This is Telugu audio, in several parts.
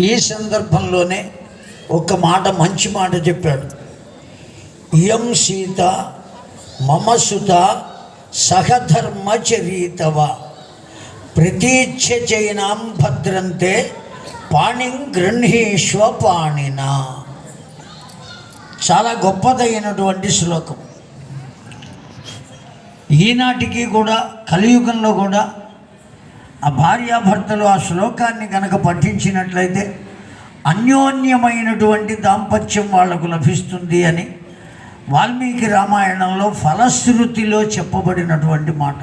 ఈ సందర్భంలోనే ఒక మాట మంచి మాట చెప్పాడు. ఇయం సీత మమ సుత సహధర్మచరీతవ ప్రతీచ్ఛ చైనాం భద్రంతే పాణిం గృహీష్వ పాణిన. చాలా గొప్పదైనటువంటి శ్లోకం. ఈనాటికి కూడా కలియుగంలో కూడా ఆ భార్యాభర్తలు ఆ శ్లోకాన్ని కనుక పఠించినట్లయితే అన్యోన్యమైనటువంటి దాంపత్యం వాళ్ళకు లభిస్తుంది అని వాల్మీకి రామాయణంలో ఫలశ్రుతిలో చెప్పబడినటువంటి మాట.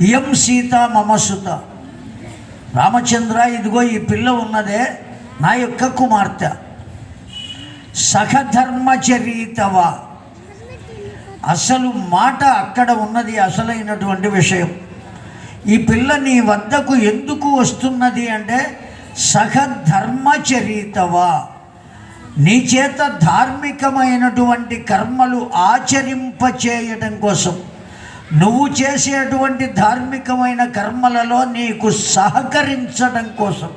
ఇయం సీత మమసుత రామచంద్ర ఇదిగో ఈ పిల్ల ఉన్నదే నా యొక్క కుమార్తె. సహధర్మచరీతవా. అసలు మాట అక్కడ ఉన్నది అసలైనటువంటి విషయం. ఈ పిల్ల నీ వద్దకు ఎందుకు వస్తున్నది అంటే సహధర్మచరితవా. నీ చేత ధార్మికమైనటువంటి కర్మలు ఆచరింపచేయటం కోసం నువ్వు చేసేటువంటి ధార్మికమైన కర్మలలో నీకు సహకరించడం కోసం.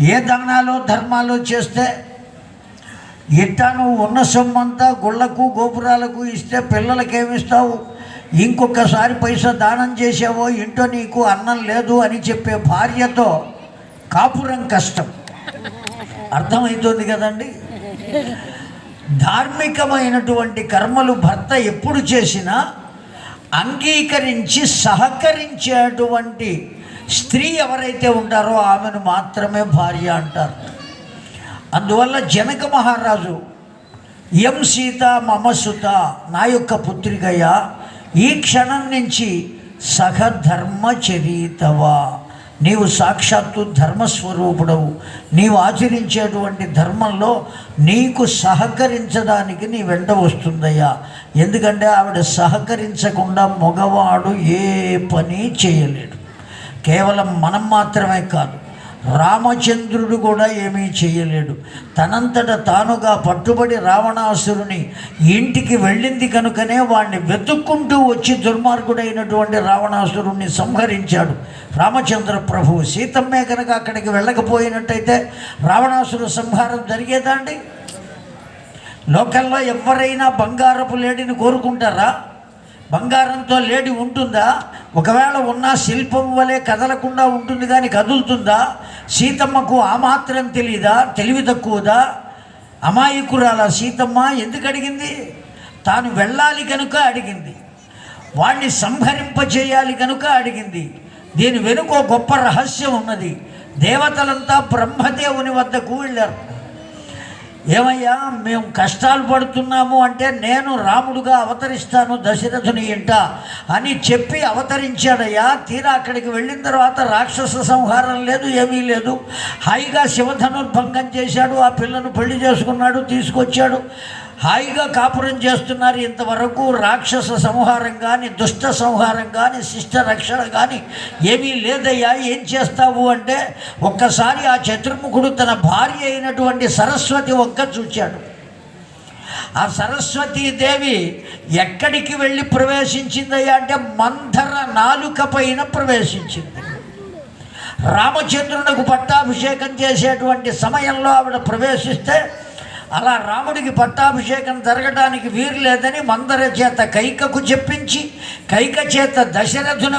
ఏ దానాలు ధర్మాలు చేస్తే ఇట్టా నువ్వు ఉన్న సొమ్మంతా గుళ్ళకు గోపురాలకు ఇస్తే పిల్లలకి ఏమిస్తావు ఇంకొకసారి పైసా దానం చేసావో ఇంటో నీకు అన్నం లేదు అని చెప్పే భార్యతో కాపురం కష్టం. అర్థమవుతుంది కదండి? ధార్మికమైనటువంటి కర్మలు భర్త ఎప్పుడు చేసినా అంగీకరించి సహకరించేటువంటి స్త్రీ ఎవరైతే ఉంటారో ఆమెను మాత్రమే భార్య అంటారు. అందువల్ల జనక మహారాజు ఎం సీత మమ సుత నా యొక్క పుత్రికయ్య ఈ క్షణం నుంచి సహధర్మచరీతవా నీవు సాక్షాత్తు ధర్మస్వరూపుడవు. నీవు ఆచరించేటువంటి ధర్మంలో నీకు సహకరించడానికి నీ వెంట వస్తుందయ్యా. ఎందుకంటే ఆవిడ సహకరించకుండా మగవాడు ఏ పని చేయలేడు. కేవలం మనం మాత్రమే కాదు రామచంద్రుడు కూడా ఏమీ చేయలేడు. తనంతట తానుగా పట్టుబడి రావణాసురుని ఇంటికి వెళ్ళింది కనుకనే వాడిని వెతుక్కుంటూ వచ్చి దుర్మార్గుడైనటువంటి రావణాసురుణ్ణి సంహరించాడు. రామచంద్ర ప్రభు సీతమ్మే కనుక అక్కడికి వెళ్ళకపోయినట్టయితే రావణాసురు సంహారం జరిగేదా అండి? లోకల్లో ఎవరైనా బంగారపు లేడిని కోరుకుంటారా? బంగారంతో లేడి ఉంటుందా? ఒకవేళ ఉన్న శిల్పం వలె కదలకుండా ఉంటుంది కానీ కదులుతుందా? సీతమ్మకు ఆ మాత్రం తెలియదా తెలివి తక్కువదా? అమాయకురాల సీతమ్మ? ఎందుకు అడిగింది? తాను వెళ్ళాలి కనుక అడిగింది. వాణ్ణి సంహరింపచేయాలి కనుక అడిగింది. దీని వెనుక గొప్ప రహస్యం ఉన్నది. దేవతలంతా బ్రహ్మదేవుని వద్దకు వెళ్ళారు. ఏమయ్యా మేము కష్టాలు పడుతున్నాము అంటే నేను రాముడుగా అవతరిస్తాను దశరథుని ఇంట అని చెప్పి అవతరించాడయ్యా. తీరా అక్కడికి వెళ్ళిన తర్వాత రాక్షస సంహారం లేదు ఏమీ లేదు. హాయిగా శివధనుర్భంగం చేశాడు ఆ పిల్లను పెళ్ళి చేసుకున్నాడు తీసుకొచ్చాడు. హాయిగా కాపురం చేస్తున్నారు. ఇంతవరకు రాక్షస సంహారం కానీ దుష్ట సంహారం కానీ శిష్ట రక్షణ కానీ ఏమీ లేదయ్యా. ఏం చేస్తావు అంటే ఒక్కసారి ఆ చతుర్ముఖుడు తన భార్య అయినటువంటి సరస్వతి ఒక్క చూచాడు. ఆ సరస్వతీదేవి ఎక్కడికి వెళ్ళి ప్రవేశించిందయ్యా అంటే మంథర నాలుక పైన ప్రవేశించింది. రామచంద్రునకు పట్టాభిషేకం చేసేటువంటి సమయంలో ఆవిడ ప్రవేశిస్తే అలా రాముడికి పట్టాభిషేకం జరగడానికి వీరు లేదని మందర చేత కైకకు చెప్పించి కైక చేత దశరథున